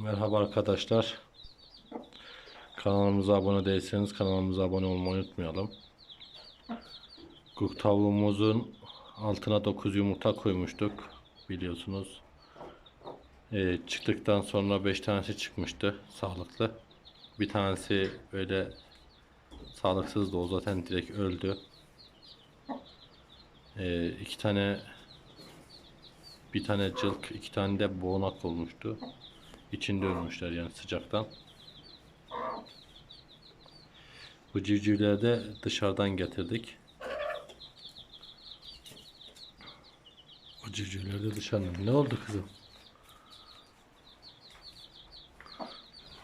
Merhaba arkadaşlar. Kanalımıza abone değilseniz kanalımıza abone olmayı unutmayalım. Kuk tavuğumuzun altına 9 yumurta koymuştuk biliyorsunuz. Ee, çıktıktan sonra 5 tanesi çıkmıştı sağlıklı. Bir tanesi öyle sağlıksızdı o zaten direkt öldü. Ee, iki tane bir tane cılk, iki tane de boğnak olmuştu. İçinde ölmüşler yani sıcaktan. Bu civcivleri de dışarıdan getirdik. O civcivler de dışarıdan. Ne oldu kızım?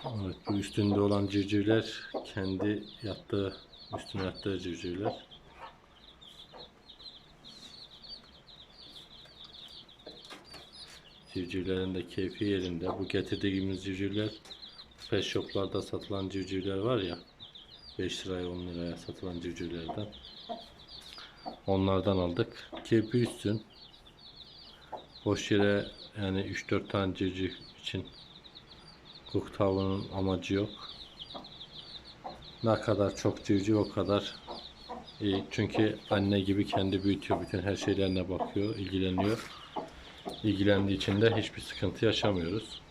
Evet bu üstünde olan civcivler kendi yattığı üstüne yattığı civcivler. Civcivlerin de keyfi yerinde. Bu getirdiğimiz civcivler pet shoplarda satılan civcivler var ya 5 liraya 10 liraya satılan civcivlerden. Onlardan aldık. Keyfi üstün. Boş yere yani 3-4 tane civciv için kuk tavuğunun amacı yok. Ne kadar çok civciv o kadar iyi. Çünkü anne gibi kendi büyütüyor. Bütün her şeylerine bakıyor, ilgileniyor ilgilendiği için de hiçbir sıkıntı yaşamıyoruz.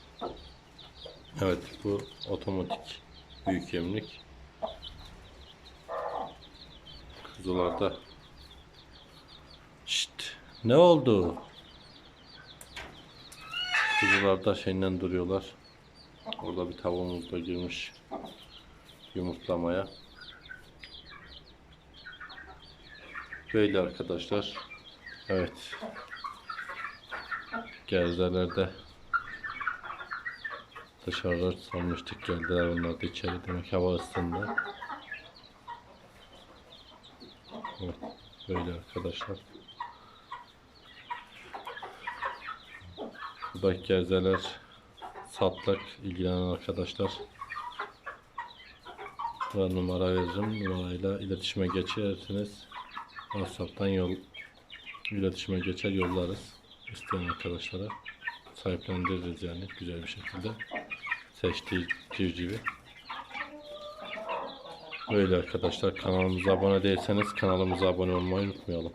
Evet bu otomatik büyük yemlik. Kuzularda. Şşt, ne oldu? Kuzularda şeyinden duruyorlar. Orada bir tavuğumuz da girmiş yumurtlamaya. Böyle arkadaşlar. Evet. Gezdelerde dışarıda sanmıştık geldiler onlar da içeri demek hava ısındı. Evet, böyle arkadaşlar. Buradaki gezeler satlık ilgilenen arkadaşlar. Burada numara veririm. Numarayla iletişime geçersiniz. WhatsApp'tan yol iletişime geçer yollarız isteyen arkadaşlara sahiplendiririz yani güzel bir şekilde seçtiği civcivi. Böyle arkadaşlar kanalımıza abone değilseniz kanalımıza abone olmayı unutmayalım.